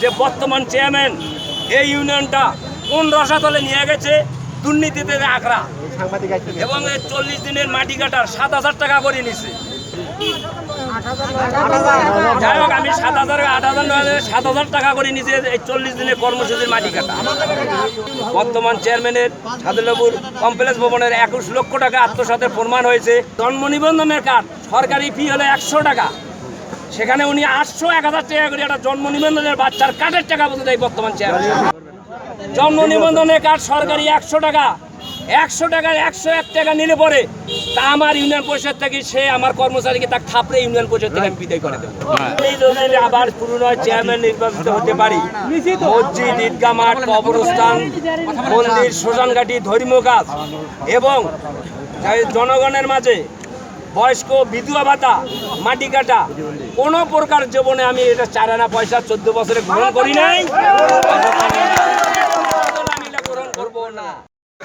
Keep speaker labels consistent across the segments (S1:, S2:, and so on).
S1: যে বর্তমান চেয়ারম্যান এই ইউনিয়নটা কোন রসাতলে নিয়ে গেছে? দুর্নীতিতে আখড়া এবং এই চল্লিশ দিনের মাটি কাটার সাত হাজার টাকা করে নিছে। যাই হোক, আমি সাত হাজার, আট হাজার নয় সাত হাজার টাকা করে নিচে এই চল্লিশ দিনের কর্মসূচির মাটি কাটা বর্তমান চেয়ারম্যানের সাদুল্লাপুর কমপ্লেক্স ভবনের একুশ লক্ষ টাকা আত্মসাতের প্রমাণ হয়েছে। জন্ম নিবন্ধনের কার্ড, সরকারি ফি হলো একশো টাকা। সেখানে উনি আটশো এক হাজার টাকা করে একটা জন্ম নিবন্ধনের বাচ্চার কার্ডের টাকা বলতে দেয় বর্তমান চেয়ারম্যান। জন্ম নিবন্ধনের কার্ড সরকারি একশো টাকা। একশো টাকার একশো এক টাকা নিলে পরে তা আমার ইউনিয়ন পরিষদ থেকে সে আমার কর্মচারীকে তা থাপড়ে ইউনিয়ন পরিষদ থেকে আমি বিদায় করে দেবো। এই যদি আবার পুনরায় চেয়ারম্যান নির্বাচিত হতে পারি। মসজিদ ঈদগাহ মাঠ কবরস্থান মন্দির শ্মশানঘাটি ধর্মীয় কাজ এবং জনগণের মাঝে বয়স্ক বিধবা ভাতা মাটি কাটা কোনো প্রকার জীবনে আমি এটা চার আনা পয়সা চোদ্দ বছরে গ্রহণ করি নাই আমি এটা গ্রহণ করব না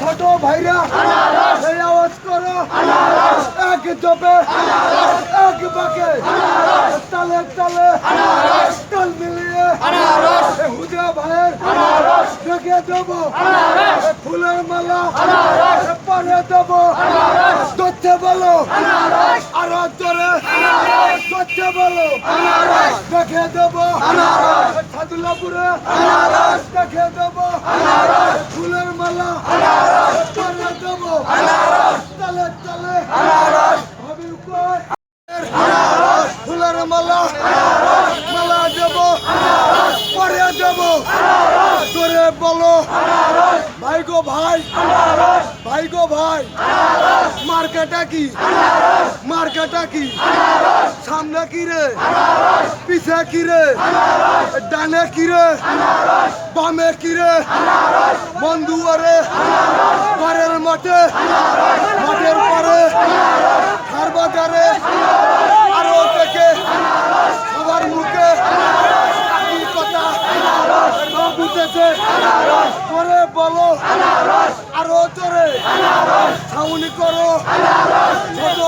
S2: ছোট ভাইরা এই আওয়াজ করো এক জবে এক বাকে তালে তালে তাল মিলিয়ে এ হুদা ভাইয়ের রেখে দেবো। ফুলের মালা। পারে দেবো। ধরতে বলো। আরও জোরে ধরতে বলো। রেখে দেবো। সাদুল্লাপুরে রেখে দেবো। ফুলের মালা। পারে দেবো। তালে তালে হবির ফুলের মালা দেব পরে দেব তোরে বলো। ভাই গো ভাই। ভাই গো ভাই। মার্কেটা কি? মার্কেটা কি? সামনে কি রে? পিছে কি রে? ডানে কি রে? বামে কি রে? বন্ধুয়ারে ঘরের মাঠে। মাঠের পরে। খার বাজারে আরও থেকে সবার মুখে একই কথা বুঝেছে করে বলো। আরও জোরে। ছাউনি করো। ছোট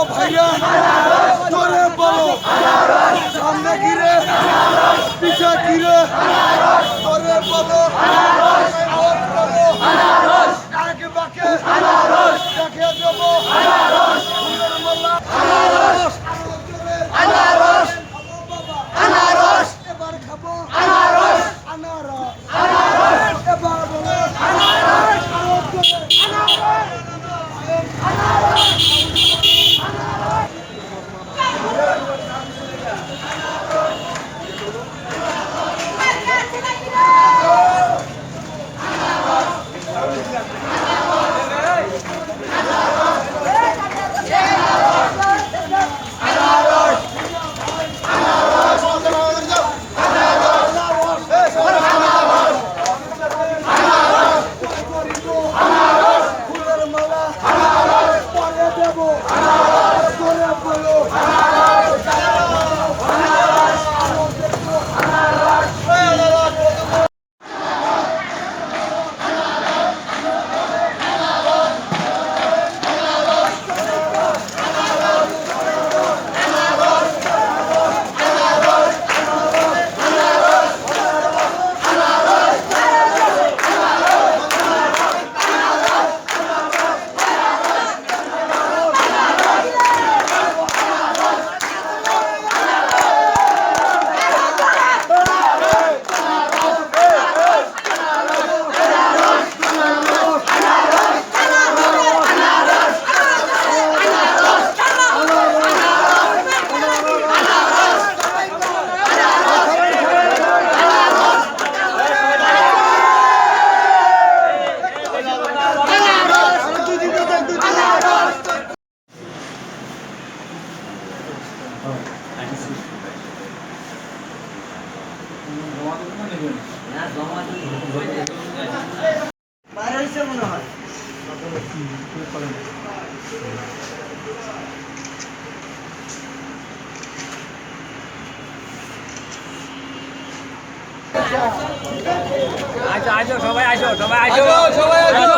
S1: আসো আসো সবাই আসো সবাই আসো আসো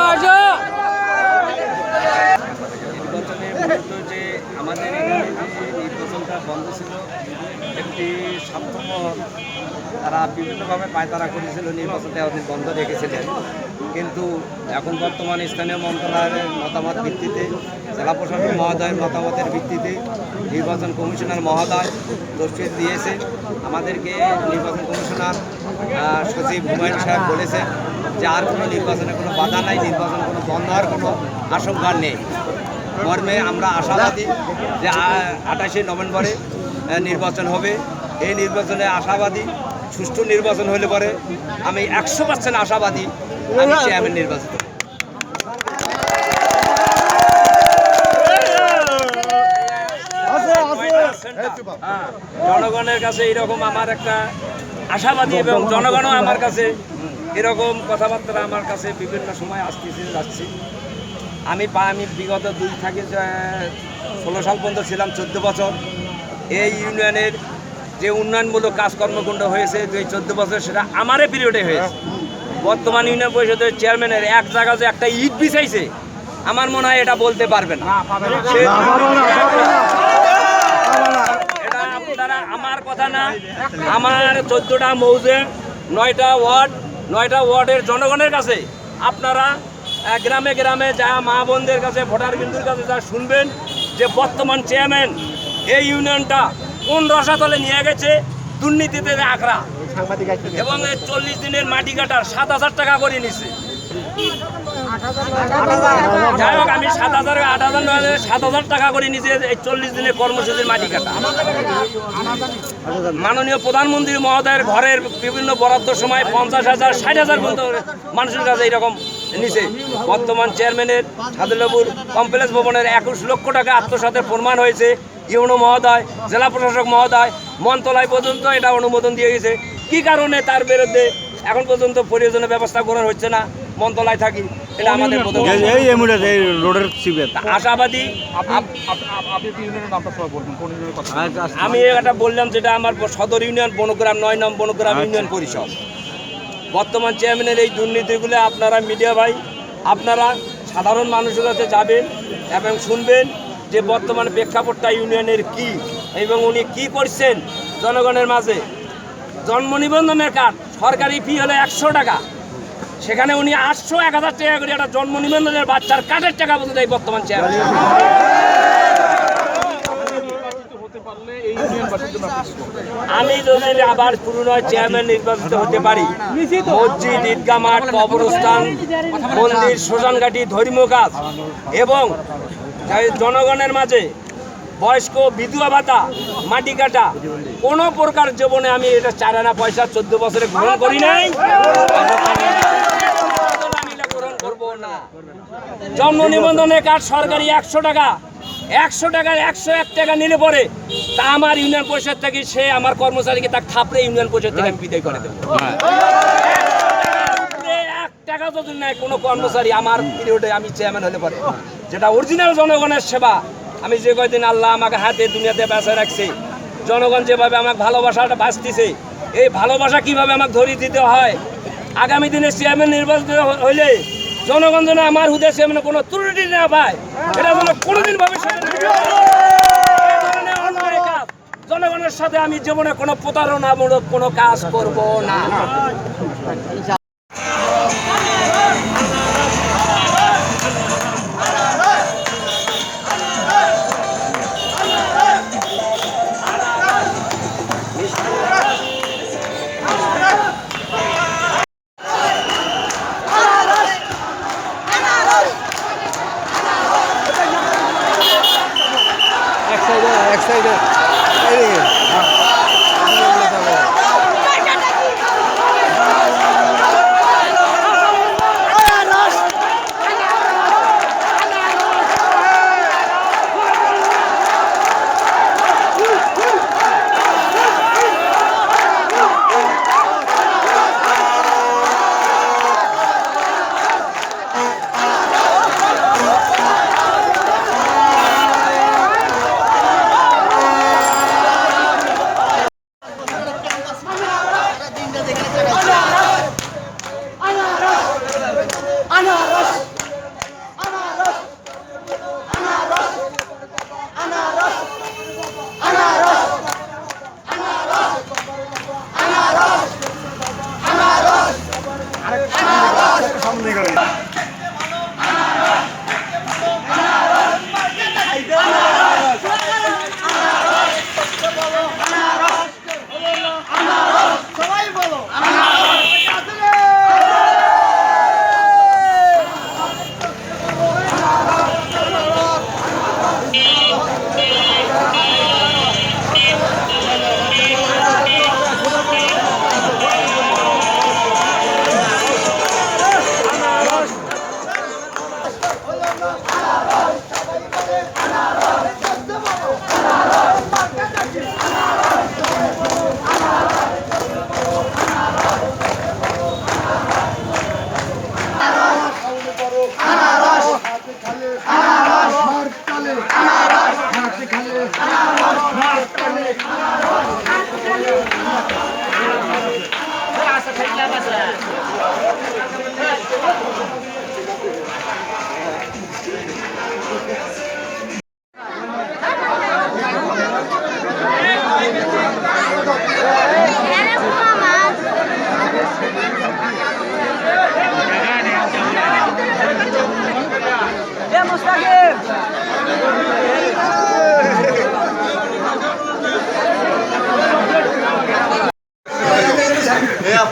S1: আসো যে আমাদের এখানে যে নির্বাচনটা বন্ধ ছিল একটি স্বার্থপর, তারা বিভিন্নভাবে পায়তারা করেছিল নির্বাচনটা ওদের বন্ধ রেখেছিলেন। কিন্তু এখন বর্তমান স্থানীয় মন্ত্রণালয়ের মতামত ভিত্তিতে, জেলা প্রশাসক মহোদয়ের মতামতের ভিত্তিতে নির্বাচন কমিশনার মহোদয় তফসিল দিয়েছে। আমাদেরকে নির্বাচন কমিশনার সচিব হুমায়ুন সাহেব বলেছেন যে আর কোনো নির্বাচনে কোনো বাধা নাই, নির্বাচন কোনো বন্ধ হওয়ার কোনো আশঙ্কা নেই। মর্মে আমরা আশাবাদী যে আঠাশে নভেম্বরে নির্বাচন হবে। এই নির্বাচনে আশাবাদী সুষ্ঠু নির্বাচন হলে পরে আমি একশো পার্সেন্ট আশাবাদী আমি চেয়ারম্যান নির্বাচিত। হ্যাঁ, জনগণের কাছে এরকম আমার একটা আশাবাদী এবং জনগণও আমার কাছে এরকম কথাবার্তা আমার কাছে বিভিন্ন সময় আসতেছে যাচ্ছি। আমি আমি বিগত দুই থেকে ষোলো সাল পর্যন্ত ছিলাম চোদ্দ বছর। এই ইউনিয়নের যে উন্নয়নমূলক কাজকর্মকুণ্ড হয়েছে যে চোদ্দ বছর সেটা আমারই পিরিয়ডে হয়েছে। বর্তমান ইউনিয়ন পরিষদের চেয়ারম্যানের এক জায়গা যে একটা ইট বিছাইছে আমার মনে হয় এটা বলতে পারবেন না। এটা আপনারা আমার কথা না আমার চোদ্দটা মৌজে নয়টা ওয়ার্ড নয়টা ওয়ার্ডের জনগণের কাছে আপনারা গ্রামে গ্রামে যা মা বোনদের কাছে ভোটার বিন্দুর কাছে যা শুনবেন যে বর্তমান চেয়ারম্যান এই ইউনিয়নটা কোন রসাতলে নিয়ে গেছে? দুর্নীতিতে আখড়া। এবং চল্লিশ দিনের মাটি কাটার সাত হাজার টাকা করে নিছে। যাই হোক, আমি সাত হাজার, আট হাজার নয় সাত হাজার টাকা করে নিচে এই চল্লিশ দিনের কর্মসূচির মাটি কাটা। মাননীয় প্রধানমন্ত্রী মহোদয়ের ঘরের বিভিন্ন বরাদ্দ সময় পঞ্চাশ হাজার, ষাট হাজার পর্যন্ত মানুষের কাছে এইরকম নিচে বর্তমান চেয়ারম্যানের সাদুল্লাপুর কমপ্লেক্স ভবনের একুশ লক্ষ টাকা আত্মসাতের প্রমাণ হয়েছে। ইউনো মহোদয় জেলা প্রশাসক মহোদয় মন্ত্রণালয় পর্যন্ত এটা অনুমোদন দিয়ে গেছে। কি কারণে তার বিরুদ্ধে এখন পর্যন্ত প্রয়োজনীয় ব্যবস্থা গ্রহণ হচ্ছে না? মন্ত্রণালয় থাকি এটা আমাদের
S3: রোডের
S1: আশাবাদী
S4: ইউনিয়নের কথা?
S1: আমি এটা বললাম যেটা আমার সদর ইউনিয়ন বনগ্রাম নয় নম বনগ্রাম ইউনিয়ন পরিষদ। বর্তমান চেয়ারম্যানের এই দুর্নীতিগুলো আপনারা মিডিয়া ভাই আপনারা সাধারণ মানুষের কাছে যাবেন এবং শুনবেন। যে বর্তমান প্রেক্ষাপটটা ইউনিয়নের কি এবং উনি কি করছেন জনগণের মাঝে জন্ম নিবন্ধনের কার্ড, সরকারি ফি হলো একশো টাকা সেখানে উনি আটশো এক হাজার টাকা করে একটা জন্ম নিবন্ধনের বাচ্চার কার্ডের টাকা পর্যন্ত এই বর্তমান চেয়ারম্যান? আমি যদি আবার পুনরায় চেয়ারম্যান নির্বাচিত হতে পারি, মসজিদ ঈদগা মাঠ, কবরস্থান, মন্দির, শ্মশানঘাটি, ধর্মীয় কাজ এবং জনগণের মাঝে বয়স্ক, বিধবা ভাতা, মাটি কাটা, কোনো প্রকার জীবনে আমি এটা চার আনা পয়সা চোদ্দ বছরে গ্রহণ করি নাই। জন্ম নিবন্ধনের কার্ড সরকারি একশো টাকা? একশো টাকার একশো এক টাকা নিলে পরে তা আমার ইউনিয়ন পরিষদ থেকে সে আমার কর্মচারীকে তা খাপড়ে ইউনিয়ন পরিষদ থেকে আমি বিদায় করে দেবো। এক টাকা যদি নেয় কোনো কর্মচারী আমার পিরিয়ডে আমি চেয়ারম্যান হলে পরে। যেটা অরিজিনাল জনগণের সেবা। আমি যে কয়দিন আল্লাহ আমাকে হাতে দুনিয়াতে বেঁচে রাখছে, জনগণ যেভাবে আমাকে ভালোবাসাটা বাঁচতেছে, এই ভালোবাসা কীভাবে আমাকে ধরিয়ে দিতে হয়? আগামী দিনে চেয়ারম্যান নির্বাচিত হইলে জনগণ যেন আমার হুদে চেয়ারম্যানে কোনো ত্রুটি না পায়। এটা যেন কোনোদিন কাজ জনগণের সাথে আমি জীবনে কোনো প্রতারণামূলক কোনো কাজ করব না।
S3: এক সাইডে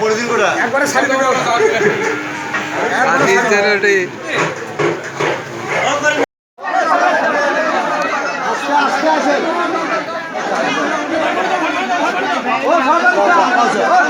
S3: পরিদিন কোটা
S4: একবারে সারি কোটা চ্যানেলটি ও